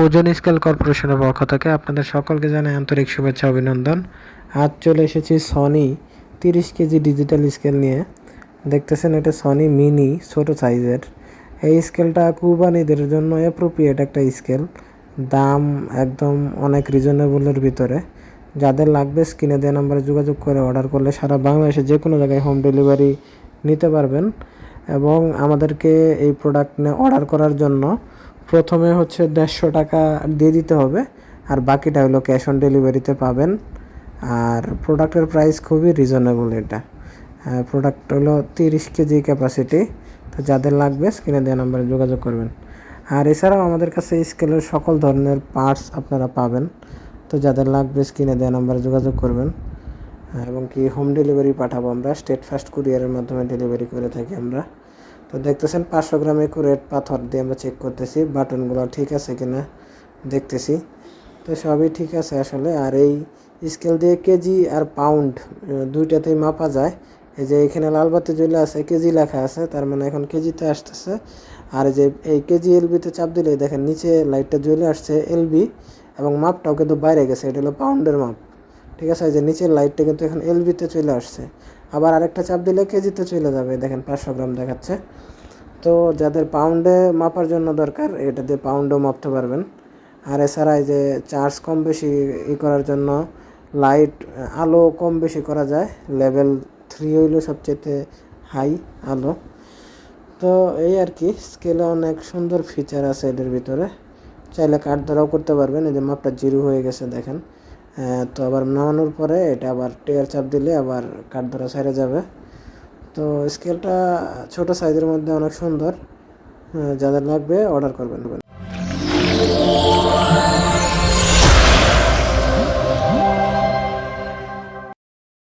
ওজন স্কেল কর্পোরেশনের পক্ষ থেকে আপনাদের সকলকে জানাই আন্তরিক শুভেচ্ছা, অভিনন্দন। আজ চলে এসেছি সনি তিরিশ কেজি ডিজিটাল স্কেল নিয়ে। দেখতেছেন এটা সনি মিনি ছোট সাইজের এই স্কেলটা কুরবানিদের জন্য অ্যাপ্রোপ্রিয়েট একটা স্কেল দাম একদম অনেক রিজনেবলের ভিতরে। যাদের লাগবে স্ক্রিনে দেওয়া নাম্বারে যোগাযোগ করে অর্ডার করলে সারা বাংলাদেশে যে কোনো জায়গায় হোম ডেলিভারি নিতে পারবেন। এবং আমাদেরকে এই প্রোডাক্ট নিয়ে অর্ডার করার জন্য প্রথমে হচ্ছে দেড়শো টাকা দিয়ে দিতে হবে, আর বাকিটা হলো ক্যাশ অন ডেলিভারিতে পাবেন। আর প্রোডাক্টের প্রাইস খুবই রিজনেবল এটা। প্রোডাক্ট হলো তিরিশ কেজি ক্যাপাসিটি তো যাদের লাগবে স্ক্রিনে দেওয়া নাম্বারে যোগাযোগ করবেন। আর এছাড়াও আমাদের কাছে স্কেলের সকল ধরনের পার্টস আপনারা পাবেন, তো যাদের লাগবে স্ক্রিনে দেওয়া নাম্বারে যোগাযোগ করবেন। এবং কি হোম ডেলিভারি পাঠাবো আমরা স্টেট ফাস্ট কুরিয়ারের মাধ্যমে ডেলিভারি করে থাকি আমরা। তো দেখতেছেন পাঁচশো গ্রাম একুরেট পাথর দিয়ে আমরা চেক করতেছি, বাটনগুলো ঠিক আছে কিনা দেখতেছি। তো সবই ঠিক আছে আসলে, আর এই স্কেল দিয়ে কেজি আর পাউন্ড দুইটাতেই মাপা যায়। এই যে এখানে লাল বাতি জ্বলে আছে, কেজি লেখা আছে, তার মানে এখন কেজিতে আসতেছে। আর যে এই কেজি এলবিতে চাপ দিলে দেখেন নিচে লাইটটা জ্বলে আসছে এলবি এবং মাপটাও কিন্তু বাইরে গেছে, এটা হলো পাউন্ডের মাপ। ঠিক আছে, এই যে নিচের লাইটটা কিন্তু এখন এলবিতে চলে আসছে। আবার আরেকটা চাপ দিলে কেজিতে চলে যাবে। দেখেন পাঁচশো গ্রাম দেখাচ্ছে। তো যাদের পাউন্ডে মাপার জন্য দরকার, এটা দিয়ে পাউন্ডও মাপতে পারবেন। আর এছাড়া এই যে চার্জ কম বেশি ই করার জন্য লাইট আলো কম বেশি করা যায়। লেভেল থ্রি হইল সবচেয়ে হাই আলো। তো এই আর কি স্কেলে অনেক সুন্দর ফিচার আছে এদের ভিতরে। চাইলে কাঠ ধরাও করতে পারবেন। এই যে মাপটা জিরো হয়ে গেছে, দেখেন। তো আবার নামানোর পরে এটা আবার টেয়ার চাপ দিলে আবার কাঠ ধরা সাইডে যাবে। তো স্কেলটা ছোট সাইজের মধ্যে অনেক সুন্দর। যাদের লাগবে অর্ডার করবেন